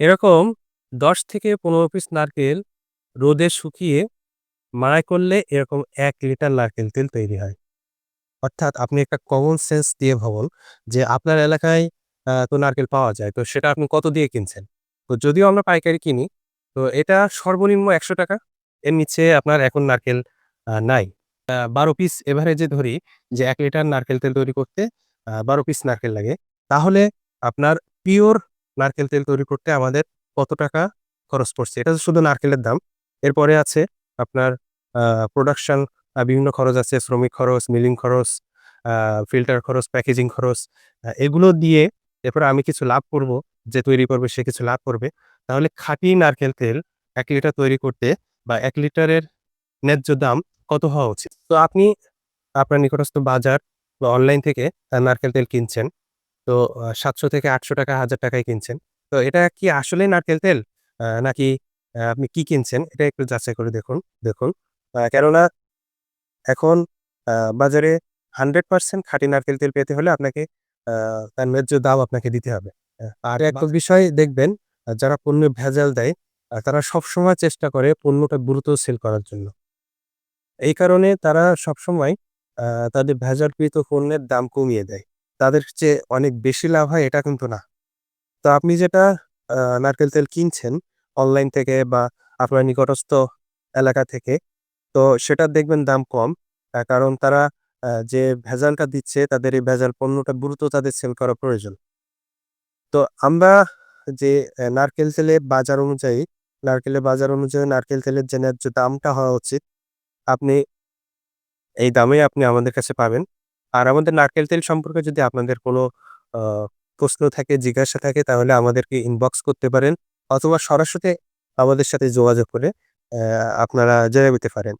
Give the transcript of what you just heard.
এরকম ১০ থেকে ১৫ পিস নারকেল রোদে শুকিয়ে মাড়াই করলে এরকম এক লিটার নারকেল তেল তৈরি হয়। অর্থাৎ আপনি একটা কমন সেন্স দিয়ে ভাবুন যে আপনার এলাকায় তো নারকেল পাওয়া যায়। তো সেটা আপনি কত দিয়ে কিনছেন? তো যদিও আমরা পাইকারি কিনি, তো এটা সর্বনিম্ন ৳১০০ এর নিচে আপনার এখন নারকেল নাই। বারো ১২ পিস এভারেজে ধরি যে এক লিটার নারকেল তেল তৈরি করতে বারো পিস নারকেল লাগে। তাহলে আপনার পিওর নারকেল তেল তৈরি করতে আমাদের কত টাকা খরচ পড়ছে? এটা শুধু নারকেলের দাম। এরপরে আছে আপনার প্রোডাকশন বিভিন্ন খরচ আছে, শ্রমিক খরচ, মিলিং খরচ, ফিল্টার খরচ, প্যাকেজিং খরচ। এগুলো দিয়ে এরপরে আমি কিছু লাভ করব, যে তৈরি করবে সে কিছু লাভ করবে। তাহলে খাঁটি নারকেল তেল এক লিটার তৈরি করতে বা এক লিটারের ন্যায্য দাম কত হওয়া উচিত? তো আপনি আপনার নিকটস্থ বাজার বা অনলাইন থেকে নারকেল তেল কিনছেন। তো সাতশো থেকে আটশো টাকা হাজার টাকায় কিনছেন। তো এটা কি আসলেই নারকেল তেল? নাকি আপনি কি কিনছেন? এটা একটু যাচাই করে দেখুন দেখুন। কেননা এখন বাজারে 100% খাঁটি নারকেল তেল পেতে হলে আপনাকে তার ন্যায্য দাম আপনাকে দিতে হবে। আর একটা বিষয় দেখবেন যারা পণ্যে ভেজাল দেয়, তারা সবসময় চেষ্টা করে পণ্যটা দ্রুত সেল করার জন্য। এই কারণে তারা সবসময় তাদের ভেজালকৃত পণ্যের দাম কমিয়ে দেয়। তাদের চেয়ে অনেক বেশি লাভ হয় এটা কিন্তু না। তো আপনি যেটা নারকেল তেল কিনছেন অনলাইন থেকে বা আপনার নিকটস্থ এলাকা থেকে, তো সেটা দেখবেন দাম কম। কারণ তারা যে ভেজালটা দিচ্ছে তাদের এই ভেজাল পণ্যটা দ্রুত তাদের সেল করা প্রয়োজন। তো আমরা যে নারকেল তেলের বাজার অনুযায়ী, নারকেলের বাজার অনুযায়ী নারকেল তেলের যে ন্যায্য দামটা হওয়া উচিত, আপনি এই দামেই আপনি আমাদের কাছে পাবেন। আর আমাদের নারকেল তেল সম্পর্কে যদি আপনাদের কোনো প্রশ্ন থাকে, জিজ্ঞাসা থাকে তাহলে আমাদেরকে ইনবক্স করতে পারেন অথবা সরাসরি আমাদের সাথে যোগাযোগ করে আপনারা জেনে নিতে পারেন।